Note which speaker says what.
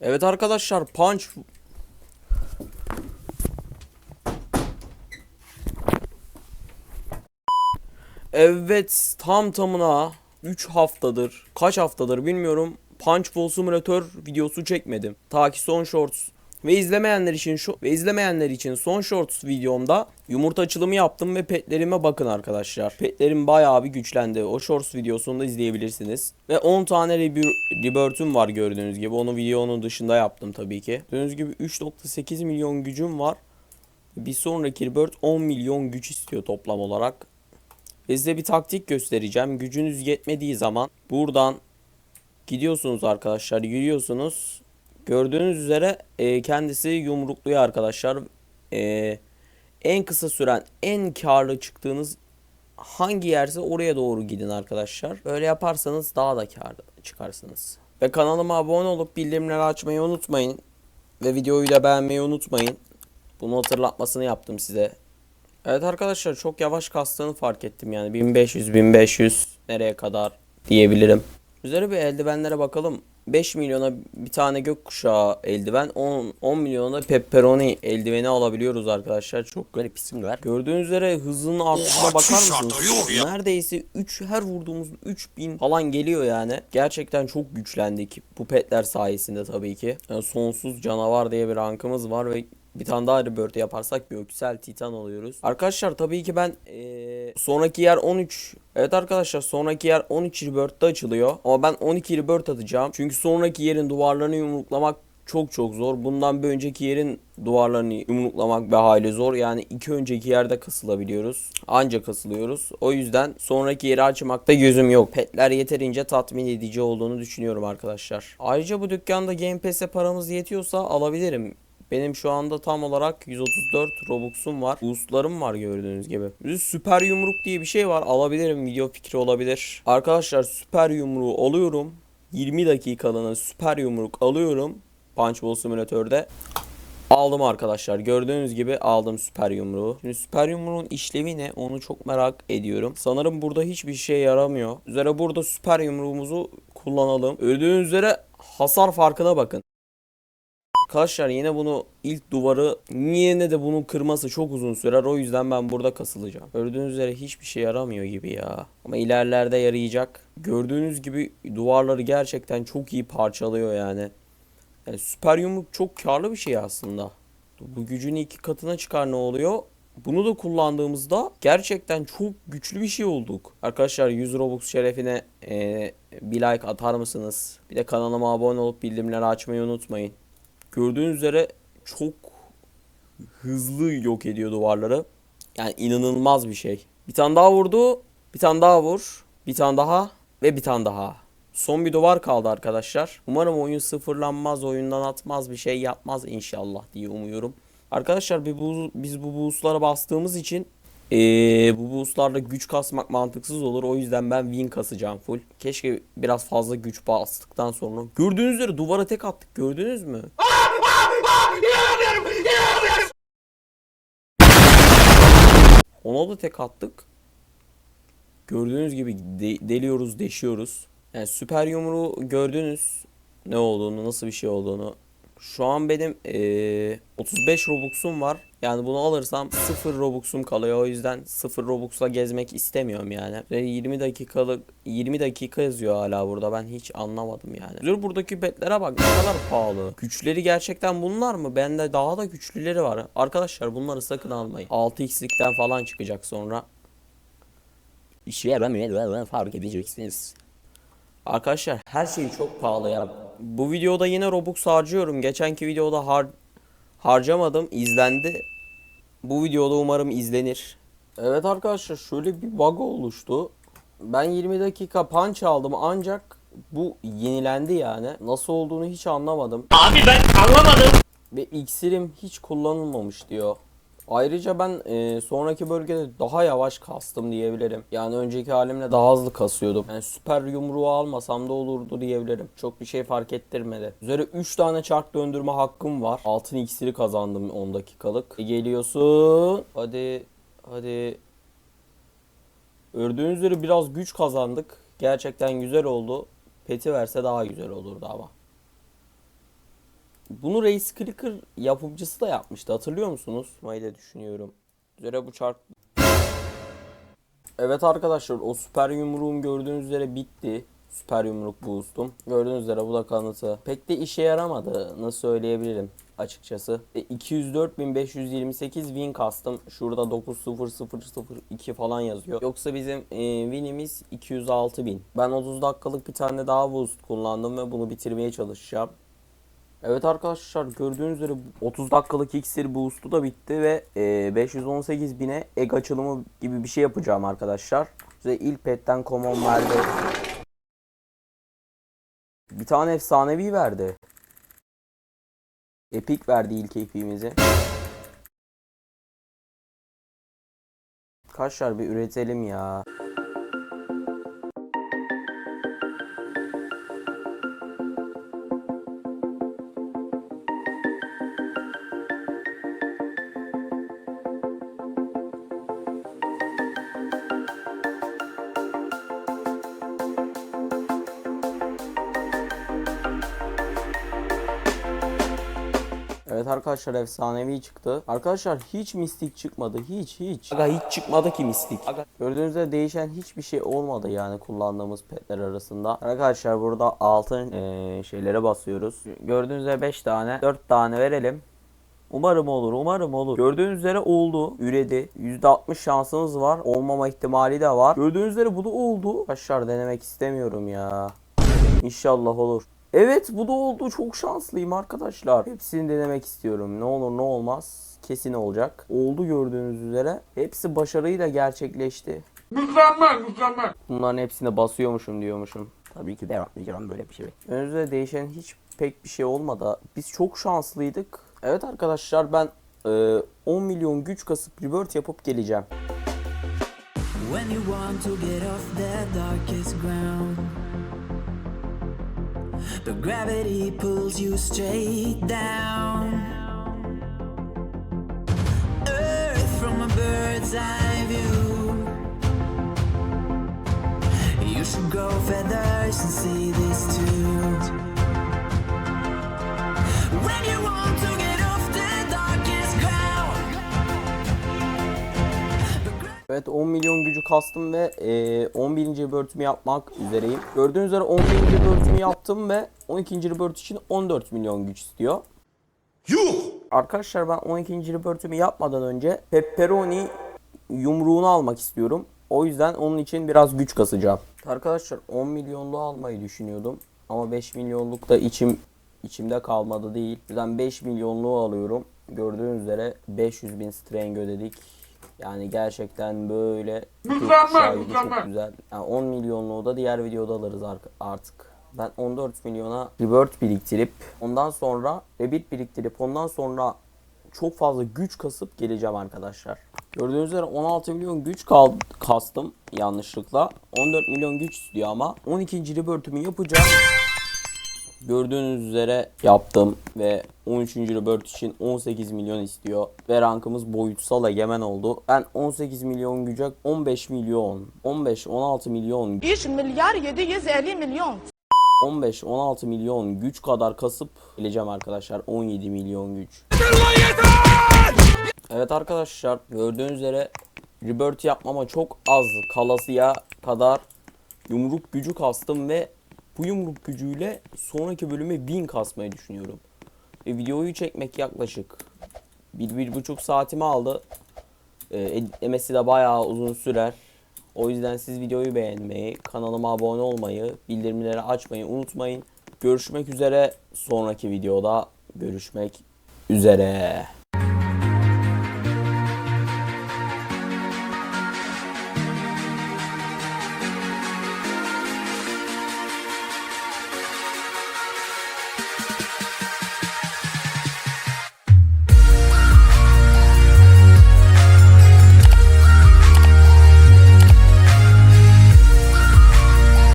Speaker 1: Evet arkadaşlar punch Evet tam tamına 3 haftadır kaç haftadır bilmiyorum Punch Bowl Simulator videosu çekmedim. Ta ki son shorts ve izlemeyenler için şu ve izlemeyenler için son shorts videomda yumurta açılımı yaptım ve petlerime bakın arkadaşlar. Petlerim bayağı bir güçlendi. O shorts videosunu da izleyebilirsiniz. Ve 10 tane rebir- rebirth'üm var gördüğünüz gibi. Onu videonun dışında yaptım tabii ki. Gördüğünüz gibi 3.8 milyon gücüm var. Bir sonraki rebirth 10 milyon güç istiyor toplam olarak. Ve size bir taktik göstereceğim. Gücünüz yetmediği zaman buradan gidiyorsunuz arkadaşlar. Yürüyorsunuz. Gördüğünüz üzere e, kendisi yumrukluyor arkadaşlar. E, en kısa süren en karlı çıktığınız hangi yerse oraya doğru gidin arkadaşlar. Böyle yaparsanız daha da karlı çıkarsınız. Ve kanalıma abone olup bildirimleri açmayı unutmayın. Ve videoyu da beğenmeyi unutmayın. Bunu hatırlatmasını yaptım size. Evet arkadaşlar çok yavaş kastığını fark ettim yani 1500 1500 nereye kadar diyebilirim. Üzeri bir eldivenlere bakalım. 5 milyona bir tane gökkuşağı eldiven 10, 10 milyona pepperoni eldiveni alabiliyoruz arkadaşlar. Çok garip isimler. Gördüğünüz üzere hızının artışına bakar mısınız? Neredeyse 3 her vurduğumuz 3000 falan geliyor yani. Gerçekten çok güçlendik bu petler sayesinde tabii ki. Yani sonsuz canavar diye bir rankımız var ve bir tane daha rebirth yaparsak göksel titan oluyoruz. Arkadaşlar tabii ki ben eee, sonraki yer 13. Evet arkadaşlar sonraki yer 13 rebirth'te açılıyor. Ama ben 12 rebirth atacağım. Çünkü sonraki yerin duvarlarını yumruklamak çok çok zor. Bundan bir önceki yerin duvarlarını yumruklamak bir hayli zor. Yani iki önceki yerde kasılabiliyoruz. Anca kasılıyoruz. O yüzden sonraki yeri açmakta gözüm yok. Petler yeterince tatmin edici olduğunu düşünüyorum arkadaşlar. Ayrıca bu dükkanda Game Pass'e paramız yetiyorsa alabilirim. Benim şu anda tam olarak 134 Robux'um var. Boost'larım var gördüğünüz gibi. Bir Süper yumruk diye bir şey var. Alabilirim. Video fikri olabilir. Arkadaşlar süper yumruğu alıyorum. 20 dakikalığına süper yumruk alıyorum. Punch Bowl Simulator'da. Aldım arkadaşlar. Gördüğünüz gibi aldım süper yumruğu. Şimdi süper yumruğun işlevi ne? Onu çok merak ediyorum. Sanırım burada hiçbir şey yaramıyor. Üzere burada süper yumruğumuzu kullanalım. Gördüğünüz üzere hasar farkına bakın. Arkadaşlar yine bunu ilk duvarı yine de bunun kırması çok uzun sürer. O yüzden ben burada kasılacağım. Gördüğünüz üzere hiçbir şey yaramıyor gibi ya. Ama ilerlerde yarayacak. Gördüğünüz gibi duvarları gerçekten çok iyi parçalıyor yani. Yani süper yumruk çok karlı bir şey aslında. Bu gücün iki katına çıkar ne oluyor? Bunu da kullandığımızda gerçekten çok güçlü bir şey olduk. Arkadaşlar 100 Robux şerefine eee, bir like atar mısınız? Bir de kanalıma abone olup bildirimleri açmayı unutmayın. Gördüğünüz üzere çok hızlı yok ediyor duvarları. Yani inanılmaz bir şey. Bir tane daha vurdu. Bir tane daha vur. Bir tane daha. Ve bir tane daha. Son bir duvar kaldı arkadaşlar. Umarım oyun sıfırlanmaz, oyundan atmaz, bir şey yapmaz inşallah diye umuyorum. Arkadaşlar biz bu boostlara bastığımız için eee, bu boostlarla güç kasmak mantıksız olur. O yüzden ben win kasacağım full. Keşke biraz fazla güç bastıktan sonra. Gördüğünüz üzere duvara tek attık. Gördünüz mü? Ona da tek attık. Gördüğünüz gibi de- deliyoruz, deşiyoruz. Yani süper yumruğu gördünüz ne olduğunu, nasıl bir şey olduğunu. Şu an benim eee, 35 Robux'um var. Yani bunu alırsam 0 Robux'um kalıyor. O yüzden 0 Robux'la gezmek istemiyorum yani. Ve 20 dakikalık 20 dakika yazıyor hala burada. Ben hiç anlamadım yani. Dur buradaki betlere bak ne kadar pahalı. Güçleri gerçekten bunlar mı? Bende daha da güçlüleri var. Arkadaşlar bunları sakın almayın. 6x'likten falan çıkacak sonra. İşe yaramıyor. Fark edeceksiniz. Arkadaşlar her şey çok pahalı ya. Bu videoda yine Robux harcıyorum. Geçenki videoda har harcamadım. izlendi. Bu videoda umarım izlenir. Evet arkadaşlar şöyle bir bug oluştu. Ben 20 dakika punch aldım ancak bu yenilendi yani. Nasıl olduğunu hiç anlamadım.
Speaker 2: Abi ben anlamadım.
Speaker 1: Ve iksirim hiç kullanılmamış diyor. Ayrıca ben e, sonraki bölgede daha yavaş kastım diyebilirim. Yani önceki halimle daha hızlı kasıyordum. Yani süper yumruğu almasam da olurdu diyebilirim. Çok bir şey fark ettirmedi. Üzeri 3 tane çark döndürme hakkım var. Altın iksiri kazandım 10 dakikalık. E, geliyorsun. Hadi. Hadi. Gördüğünüz üzere biraz güç kazandık. Gerçekten güzel oldu. Peti verse daha güzel olurdu ama. Bunu Race Clicker yapımcısı da yapmıştı. Hatırlıyor musunuz? Mayı da düşünüyorum. Üzere bu çarp Evet arkadaşlar o süper yumruğum gördüğünüz üzere bitti. Süper yumruk boost'um. Gördüğünüz üzere bu da kanıtı. Pek de işe yaramadı. Nasıl söyleyebilirim açıkçası. E, 204.528 win kastım. Şurada 90002 falan yazıyor. Yoksa bizim e, winimiz 206.000. Ben 30 dakikalık bir tane daha boost kullandım ve bunu bitirmeye çalışacağım. Evet arkadaşlar gördüğünüz üzere 30 dakikalık iksir boost'u da bitti ve e, 518 bine egg açılımı gibi bir şey yapacağım arkadaşlar. Size ilk petten common verdi. Bir tane efsanevi verdi. Epic verdi ilk epimizi. Kaşlar bir üretelim ya. Evet arkadaşlar efsanevi çıktı. Arkadaşlar hiç mistik çıkmadı. Hiç hiç. Aga hiç çıkmadı ki mistik. Gördüğünüz üzere değişen hiçbir şey olmadı yani kullandığımız petler arasında. Arkadaşlar burada altın eee, şeylere basıyoruz. Gördüğünüz üzere 5 tane 4 tane verelim. Umarım olur, umarım olur. Gördüğünüz üzere oldu, üredi. %60 şansımız var. Olmama ihtimali de var. Gördüğünüz üzere bu da oldu. Arkadaşlar denemek istemiyorum ya. İnşallah olur. Evet bu da oldu. Çok şanslıyım arkadaşlar. Hepsini denemek istiyorum. Ne olur ne olmaz. Kesin olacak. Oldu gördüğünüz üzere. Hepsi başarıyla gerçekleşti.
Speaker 2: Mükemmel mükemmel.
Speaker 1: Bunların hepsine basıyormuşum diyormuşum. Tabii ki de yapmayacağım böyle bir şey. Önümüzde değişen hiç pek bir şey olmadı. Biz çok şanslıydık. Evet arkadaşlar ben e, 10 milyon güç kasıp revert yapıp geleceğim.
Speaker 3: When you want to get off the darkest ground, the gravity pulls you straight down. Earth from a bird's eye view. You should grow feathers and see this too.
Speaker 1: Evet 10 milyon gücü kastım ve e, 11. rebirth'ümü yapmak üzereyim. Gördüğünüz üzere 11. rebirth'ümü yaptım ve 12. rebirth için 14 milyon güç istiyor.
Speaker 2: Yuh.
Speaker 1: Arkadaşlar ben 12. rebirth'ümü yapmadan önce pepperoni yumruğunu almak istiyorum. O yüzden onun için biraz güç kasacağım. Arkadaşlar 10 milyonluğu almayı düşünüyordum. Ama 5 milyonluk da içim içimde kalmadı değil. Yüzden 5 milyonluğu alıyorum. Gördüğünüz üzere 500 bin strain ödedik. Yani gerçekten böyle
Speaker 2: Mükemmel, mükemmel.
Speaker 1: çok güzel. Yani 10 milyonluğu da diğer videoda alırız ar- artık. Ben 14 milyona revert biriktirip ondan sonra rebit biriktirip ondan sonra çok fazla güç kasıp geleceğim arkadaşlar. Gördüğünüz üzere 16 milyon güç kastım yanlışlıkla. 14 milyon güç istiyor ama 12. rebirth'ümü yapacağım. Gördüğünüz üzere yaptım ve 13. rebirth için 18 milyon istiyor ve rankımız boyutsal egemen oldu. Ben 18 milyon güce 15 milyon, 15-16 milyon
Speaker 4: 3 milyar 750 milyon.
Speaker 1: 15-16 milyon güç kadar kasıp geleceğim arkadaşlar 17 milyon güç. Evet arkadaşlar gördüğünüz üzere rebirth yapmama çok az kalasıya kadar yumruk gücü kastım ve bu yumruk gücüyle sonraki bölüme 1000 kasmayı düşünüyorum. Ve videoyu çekmek yaklaşık bir, bir buçuk saatimi aldı. Ee, editlemesi de bayağı uzun sürer. O yüzden siz videoyu beğenmeyi, kanalıma abone olmayı, bildirimleri açmayı unutmayın. Görüşmek üzere sonraki videoda görüşmek üzere.